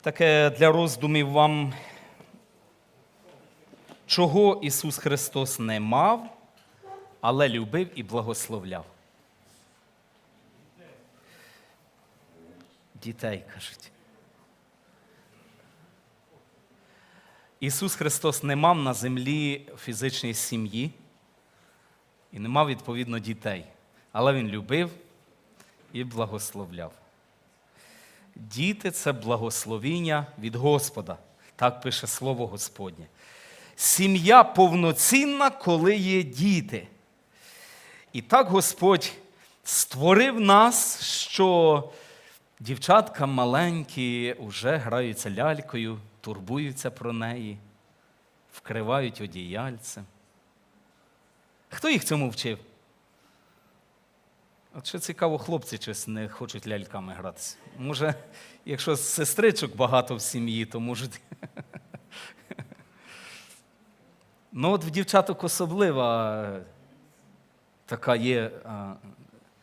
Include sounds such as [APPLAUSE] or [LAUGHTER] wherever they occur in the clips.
таке для роздумів вам, чого Ісус Христос не мав, але любив і благословляв. Дітей кажуть. Ісус Христос не мав на землі фізичної сім'ї і не мав, відповідно, дітей. Але Він любив і благословляв. Діти це благословіння від Господа. Так пише Слово Господнє. Сім'я повноцінна, коли є діти. І так Господь створив нас, що дівчатка маленькі вже граються лялькою, турбуються про неї, вкривають одіяльцем. Хто їх цьому вчив? От що цікаво, хлопці щось не хочуть ляльками гратися. Може, якщо сестричок багато в сім'ї, то можуть. Ну, от в дівчаток особлива така є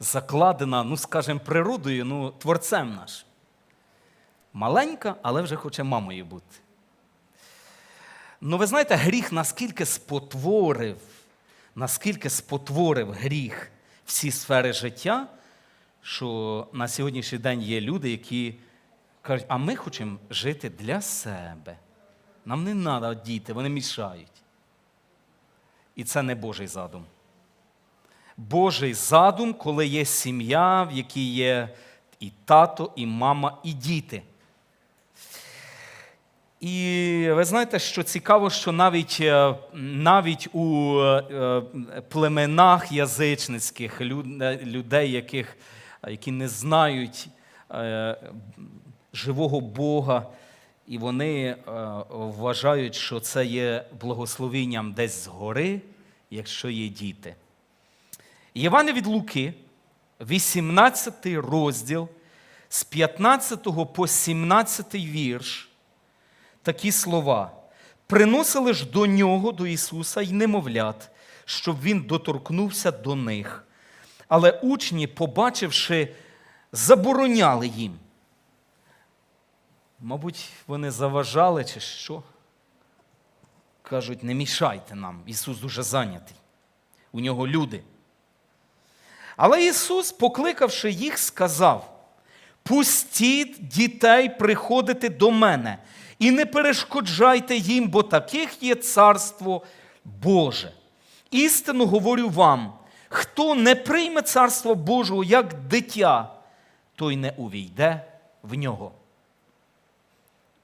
закладена, ну, скажімо, природою, ну, творцем наш. Маленька, але вже хоче мамою бути. Ну, ви знаєте, гріх наскільки спотворив, наскільки спотворив гріх всі сфери життя, що на сьогоднішній день є люди, які кажуть, а ми хочемо жити для себе. Нам не треба діти, вони мішають. І це не Божий задум. Божий задум, коли є сім'я, в якій є і тато, і мама, і діти. І ви знаєте, що цікаво, що навіть, е, навіть у е, племенах язичницьких е, людей, яких, які не знають е, живого Бога, і вони е, вважають, що це є благословінням десь згори, якщо є діти. Єване від Луки, 18 розділ, з 15 по 17 вірш, такі слова. Приносили ж до нього, до Ісуса, й немовлят, щоб він доторкнувся до них. Але учні, побачивши, забороняли їм. Мабуть, вони заважали чи що. Кажуть, не мішайте нам. Ісус дуже зайнятий. У нього люди. Але Ісус, покликавши їх, сказав: Пустіть дітей приходити до мене і не перешкоджайте їм, бо таких є царство Боже. Істину говорю вам: хто не прийме царство Божого як дитя, той не увійде в нього.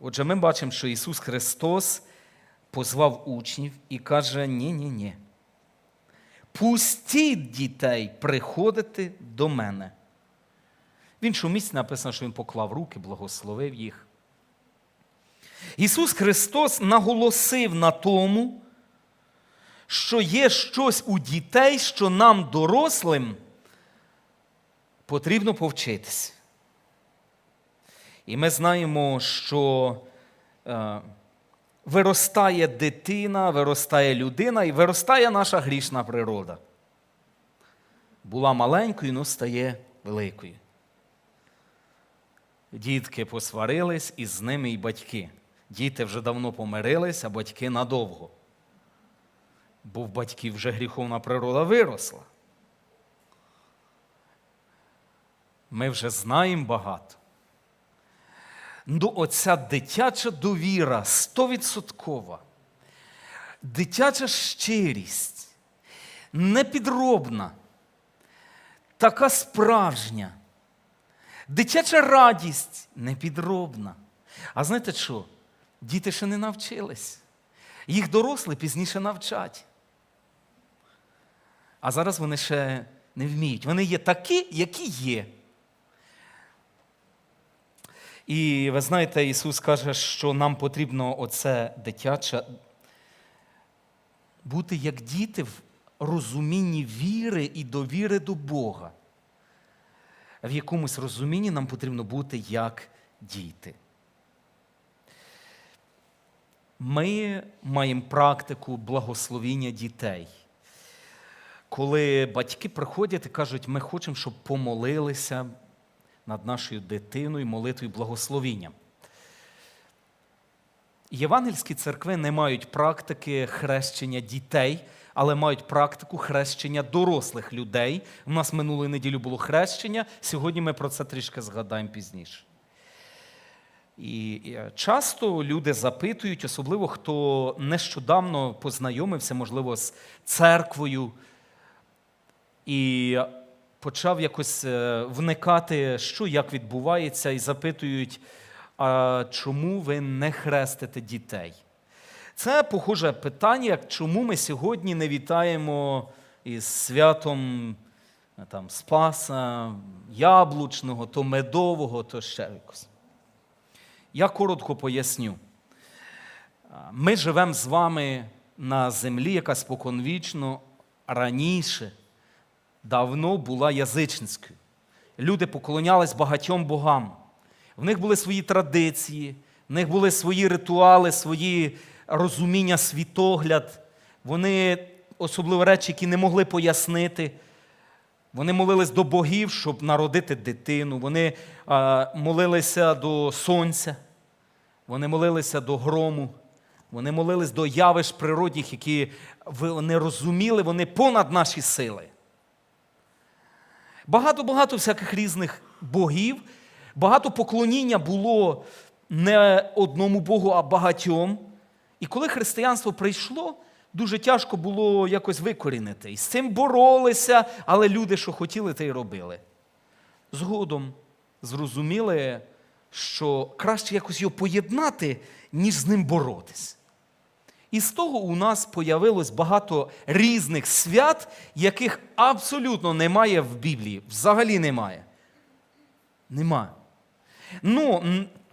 Отже, ми бачимо, що Ісус Христос позвав учнів і каже: ні-ні-ні. Пустіть дітей приходити до мене. В іншому місці написано, що Він поклав руки, благословив їх. Ісус Христос наголосив на тому, що є щось у дітей, що нам, дорослим, потрібно повчитися. І ми знаємо, що е, виростає дитина, виростає людина і виростає наша грішна природа. Була маленькою, але стає великою. Дітки посварились, і з ними і батьки. Діти вже давно помирились, а батьки надовго. Бо в батьків вже гріховна природа виросла. Ми вже знаємо багато. Ну, оця дитяча довіра стовідсоткова, дитяча щирість, непідробна, така справжня, дитяча радість непідробна. А знаєте що? Діти ще не навчились. Їх дорослі пізніше навчать. А зараз вони ще не вміють. Вони є такі, які є. І ви знаєте, Ісус каже, що нам потрібно оце дитяче бути як діти в розумінні віри і довіри до Бога. В якомусь розумінні нам потрібно бути як діти. Ми маємо практику благословіння дітей. Коли батьки приходять і кажуть, ми хочемо, щоб помолилися над нашою дитиною, молитвою благословінням. Євангельські церкви не мають практики хрещення дітей, але мають практику хрещення дорослих людей. У нас минулої неділі було хрещення. Сьогодні ми про це трішки згадаємо пізніше. І е, часто люди запитують, особливо хто нещодавно познайомився, можливо, з церквою і почав якось е, вникати, що як відбувається, і запитують, а чому ви не хрестите дітей? Це похоже питання, чому ми сьогодні не вітаємо із святом е, там, Спаса, яблучного, то медового, то ще якось. Я коротко поясню. Ми живемо з вами на землі, яка споконвічно раніше, давно була язичницькою. Люди поклонялись багатьом богам. В них були свої традиції, в них були свої ритуали, свої розуміння, світогляд. Вони особливо речі, які не могли пояснити. Вони молились до богів, щоб народити дитину. Вони молилися до сонця, вони молилися до грому, вони молились до явищ природних, які вони розуміли, вони понад наші сили. Багато-багато всяких різних богів, багато поклоніння було не одному Богу, а багатьом. І коли християнство прийшло, дуже тяжко було якось викорінити. І з цим боролися, але люди, що хотіли, те й робили. Згодом зрозуміли, що краще якось його поєднати, ніж з ним боротись. І з того у нас появилось багато різних свят, яких абсолютно немає в Біблії. Взагалі немає. Нема. Ну,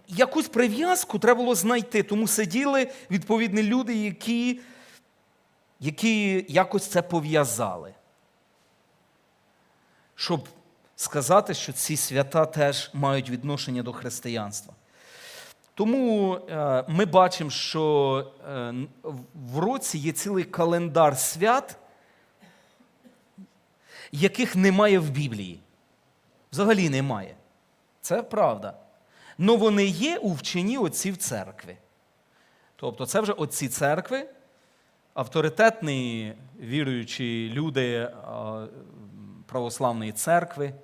якусь прив'язку треба було знайти, тому сиділи відповідні люди, які, які якось це пов'язали. Щоб сказати, що ці свята теж мають відношення до християнства. Тому е, ми бачимо, що е, в році є цілий календар свят, яких немає в Біблії. Взагалі немає. Це правда. Но вони є у вченні отців церкви. Тобто, це вже отці церкви, авторитетні віруючі люди православної церкви,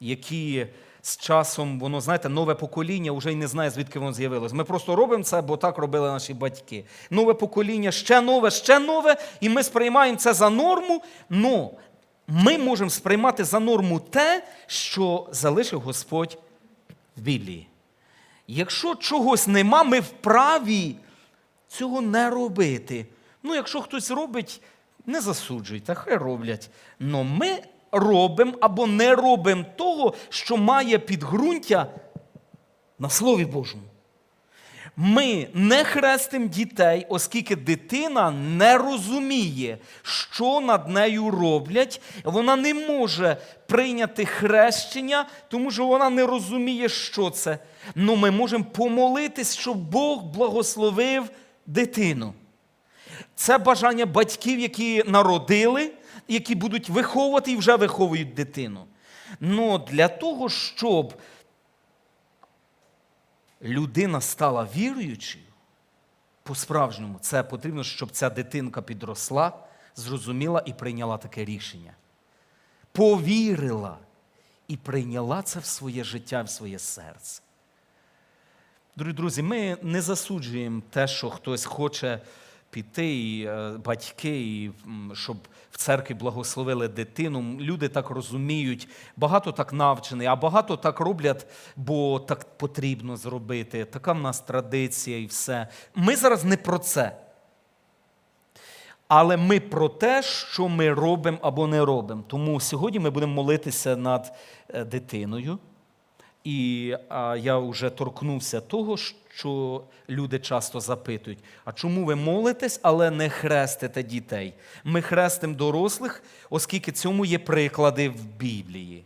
які з часом, воно, знаєте, нове покоління вже й не знає, звідки воно з'явилось. Ми просто робимо це, бо так робили наші батьки. Нове покоління, ще нове, ще нове, і ми сприймаємо це за норму. Ну, ми можемо сприймати за норму те, що залишив Господь в Біблії. Якщо чогось нема, ми вправі цього не робити. Ну, якщо хтось робить, не засуджуйте, хай роблять. Но ми робимо або не робимо того, що має підґрунтя на Слові Божому. Ми не хрестимо дітей, оскільки дитина не розуміє, що над нею роблять. Вона не може прийняти хрещення, тому що вона не розуміє, що це. Ну ми можемо помолитись, щоб Бог благословив дитину. Це бажання батьків, які народили, які будуть виховувати і вже виховують дитину. Ну для того, щоб людина стала віруючою, по-справжньому, це потрібно, щоб ця дитинка підросла, зрозуміла і прийняла таке рішення. Повірила і прийняла це в своє життя, в своє серце. Дорогі друзі, ми не засуджуємо те, що хтось хоче піти, і е, батьки, і щоб в церкві благословили дитину. Люди так розуміють, багато так навчені, а багато так роблять, бо так потрібно зробити. Така в нас традиція і все. Ми зараз не про це. Але ми про те, що ми робимо або не робимо. Тому сьогодні ми будемо молитися над е, дитиною. І а, я вже торкнувся того, що люди часто запитують: а чому ви молитесь, але не хрестите дітей? Ми хрестимо дорослих, оскільки цьому є приклади в Біблії.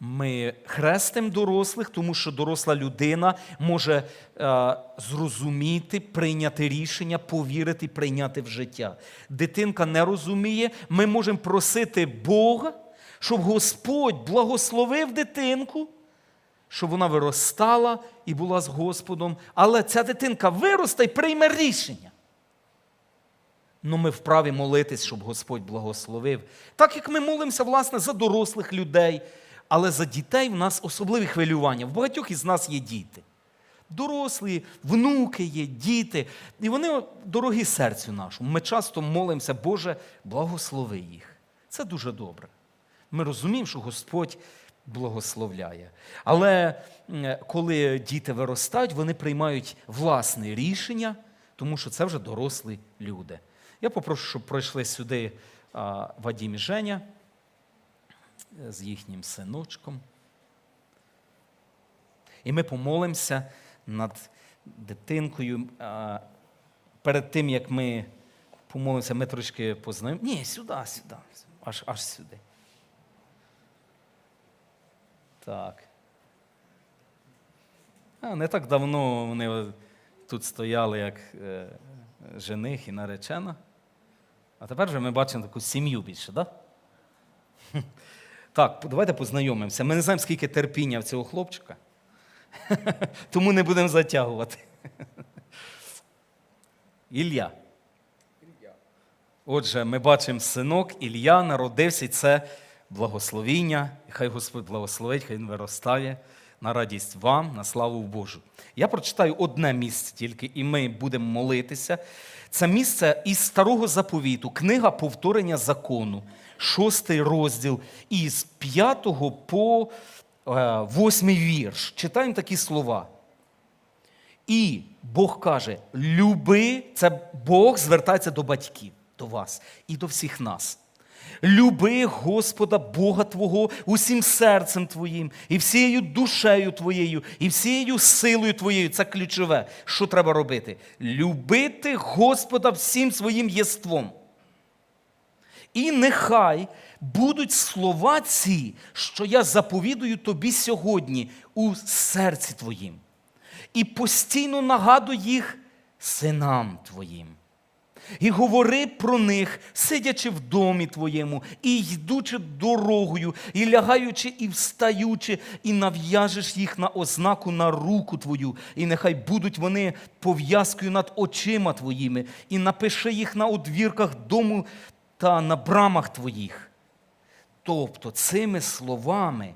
Ми хрестимо дорослих, тому що доросла людина може е, зрозуміти, прийняти рішення, повірити, прийняти в життя. Дитинка не розуміє, ми можемо просити Бога, щоб Господь благословив дитинку, щоб вона виростала і була з Господом, але ця дитинка виросте і прийме рішення. Ну, ми вправі молитись, щоб Господь благословив. Так як ми молимося, власне, за дорослих людей, але за дітей в нас особливі хвилювання. В багатьох із нас є діти. Дорослі, внуки є, діти. І вони дорогі серцю нашому. Ми часто молимося, Боже, благослови їх. Це дуже добре. Ми розуміємо, що Господь благословляє. Але коли діти виростають, вони приймають власне рішення, тому що це вже дорослі люди. Я попрошу, щоб пройшли сюди Вадім і Женя е, з їхнім синочком. І ми помолимося над дитинкою. Перед тим, як ми помолимося, ми трошки познаємо. Ні, сюди, сюди, аж, аж сюди. Так. А, не так давно вони тут стояли, як е, жених і наречена. А тепер вже ми бачимо таку сім'ю більше, так? Да? Так, давайте познайомимося. Ми не знаємо, скільки терпіння в цього хлопчика, [LAUGHS] тому не будемо затягувати. [LAUGHS] Ілля. Отже, ми бачимо синок Ілля народився, і це благословіння. Хай Господь благословить, хай він виростає на радість вам, на славу Божу. Я прочитаю одне місце тільки, і ми будемо молитися. Це місце із старого заповіту, книга повторення закону, шостий розділ, із п'ятого по е, восьмий вірш. Читаємо такі слова. І Бог каже: люби, це Бог звертається до батьків, до вас і до всіх нас. Люби Господа Бога Твого усім серцем Твоїм, і всією душею Твоєю, і всією силою Твоєю. Це ключове. Що треба робити? Любити Господа всім своїм єством. І нехай будуть слова ці, що я заповідую тобі сьогодні у серці твоїм. І постійно нагадуй їх синам твоїм. І говори про них, сидячи в домі твоєму, і йдучи дорогою, і лягаючи, і встаючи, і нав'яжеш їх на ознаку на руку твою, і нехай будуть вони пов'язкою над очима твоїми, і напиши їх на одвірках дому та на брамах твоїх. Тобто цими словами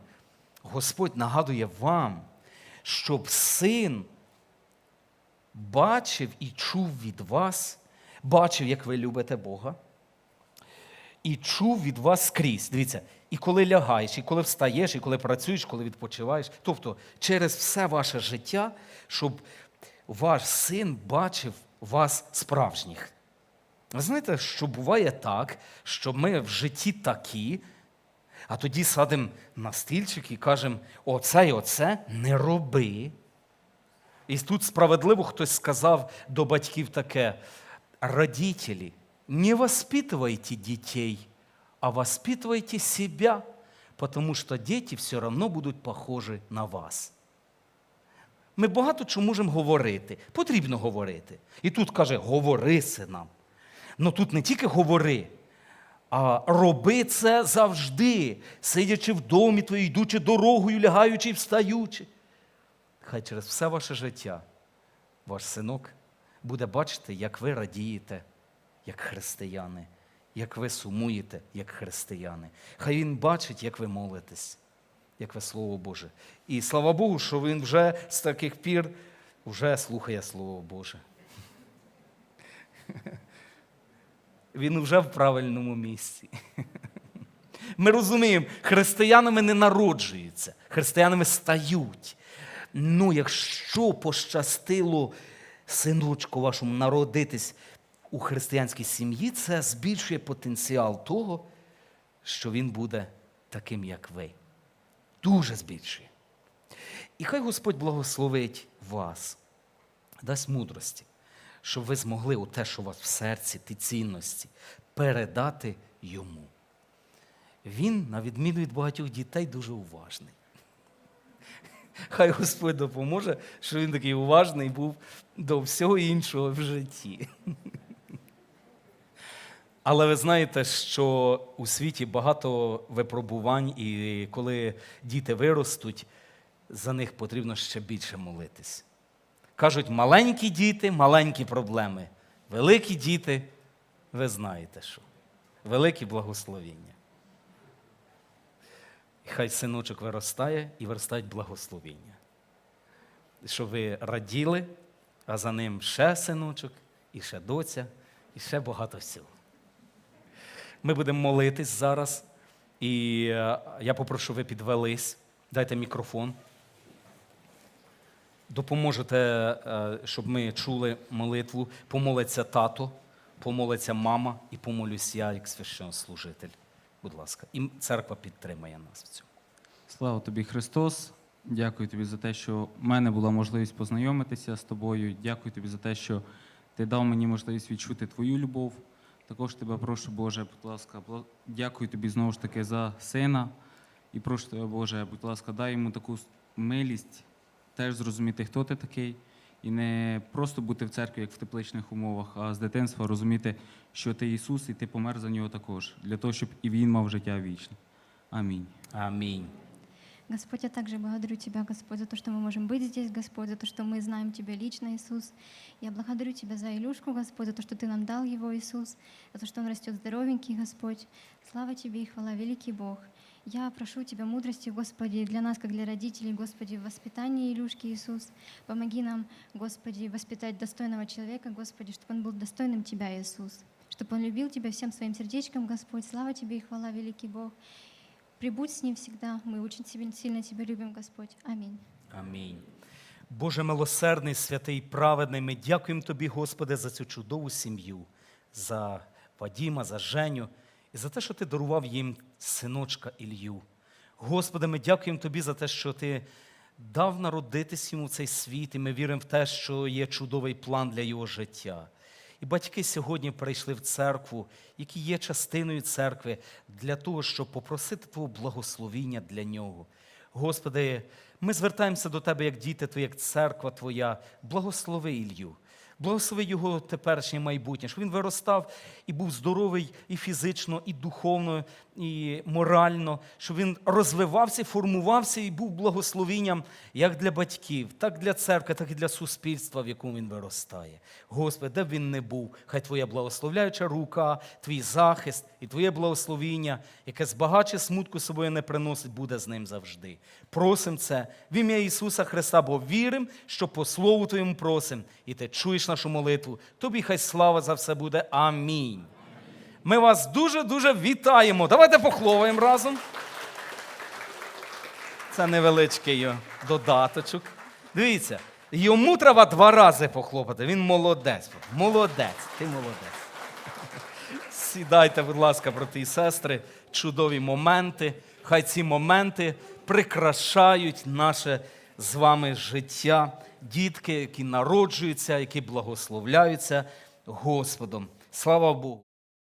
Господь нагадує вам, щоб син бачив і чув від вас, бачив, як ви любите Бога, і чув від вас скрізь. Дивіться, і коли лягаєш, і коли встаєш, і коли працюєш, коли відпочиваєш. Тобто через все ваше життя, щоб ваш син бачив вас справжніх. Ви знаєте, що буває так, що ми в житті такі, а тоді садимо на стільчик і кажемо: оце і оце не роби. І тут справедливо хтось сказав до батьків таке: родителі, не воспитывайте детей, а воспитывайте себя, потому что дети все равно будуть похожі на вас. Ми багато чого можемо говорити. Потрібно говорити. І тут каже, говори синам. Ну тут не тільки говори, а роби це завжди, сидячи в домі твоїй, йдучи дорогою, лягаючи і встаючи. Хай через все ваше життя ваш синок буде бачити, як ви радієте, як християни, як ви сумуєте, як християни. Хай він бачить, як ви молитесь, як ви Слово Боже. І слава Богу, що він вже з таких пір вже слухає Слово Боже. [LAUGHS] Він вже в правильному місці. [LAUGHS] Ми розуміємо, християнами не народжуються, християнами стають. Ну, якщо пощастило синочку вашому народитись у християнській сім'ї, це збільшує потенціал того, що він буде таким, як ви. Дуже збільшує. І хай Господь благословить вас, дасть мудрості, щоб ви змогли у те, що у вас в серці, ті цінності, передати йому. Він, на відміну від багатьох дітей, дуже уважний. Хай Господь допоможе, що він такий уважний був до всього іншого в житті. Але ви знаєте, що у світі багато випробувань, і коли діти виростуть, за них потрібно ще більше молитись. Кажуть, маленькі діти, маленькі проблеми. Великі діти, ви знаєте що. Великі благословіння. Хай синочок виростає і виростають благословіння. Щоб ви раділи, а за ним ще синочок, і ще доця, і ще багато всього. Ми будемо молитись зараз, і е, я попрошу, ви підвелись, дайте мікрофон. Допоможете, е, щоб ми чули молитву. Помолиться тато, помолиться мама і помолюсь я як священнослужитель. Будь ласка. І церква підтримає нас в цьому. Слава тобі, Христос. Дякую тобі за те, що в мене була можливість познайомитися з тобою. Дякую тобі за те, що ти дав мені можливість відчути твою любов. Також тебе прошу, Боже, будь ласка, дякую тобі знову ж таки за сина. І прошу тебе, Боже, будь ласка, дай йому таку милість теж зрозуміти, хто ти такий, і не просто бути в церкві, як в тепличних умовах, а з дитинства розуміти, що ти Ісус, і ти помер за нього також, для того, щоб і він мав життя вічне. Амінь. Амінь. Господь, я также благодарю Тебя, Господь, за то, что мы можем быть здесь, Господь, за то, что мы знаем Тебя лично, Иисус. Я благодарю Тебя за Илюшку, Господь, за то, что Ты нам дал его, Иисус, за то, что он растет здоровенький, Господь. Слава Тебе и хвала, великий Бог. Я прошу Тебя мудрости, Господи, для нас, как для родителей, Господи, в воспитании Илюшки, Иисус. Помоги нам, Господи, воспитать достойного человека, Господи, чтобы он был достойным Тебя, Иисус. Чтобы он любил Тебя всем своим сердечком, Господь. Слава Тебе и хвала, великий Бог. Прибудь с ним всегда. Мы очень тебе- сильно Тебя любим, Господь. Аминь. Амінь. Боже милосердний, святий, праведний, ми дякуємо Тобі, Господи, за цю чудову сім'ю, за Вадіма, за Женю І за те, що Ти дарував їм синочка Ілью. Господи, ми дякуємо Тобі за те, що Ти дав народитись йому в цей світ, і ми віримо в те, що є чудовий план для його життя. І батьки сьогодні прийшли в церкву, які є частиною церкви, для того, щоб попросити Твого благословіння для нього. Господи, ми звертаємося до Тебе як діти, Твої, як церква Твоя. Благослови Ілью. Благослови його теперішнє майбутнє, щоб він виростав і був здоровий і фізично, і духовно, і морально, щоб він розвивався, формувався і був благословінням як для батьків, так для церкви, так і для суспільства, в якому він виростає. Господи, де б він не був, хай Твоя благословляюча рука, Твій захист і Твоє благословіння, яке збагаче смутку собою не приносить, буде з ним завжди. Просим це в ім'я Ісуса Христа, бо віримо, що по Слову Твоєму просим, і Ти чуєш нашу молитву. Тобі хай слава за все буде. Амінь. Ми вас дуже-дуже вітаємо. Давайте похлопаємо разом. Це невеличкий додаточок. Дивіться, йому треба два рази похлопати. Він молодець. Молодець, ти молодець. Сідайте, будь ласка, брати і сестри, чудові моменти. Хай ці моменти прикрашають наше з вами життя. Дітки, які народжуються, які благословляються Господом. Слава Богу.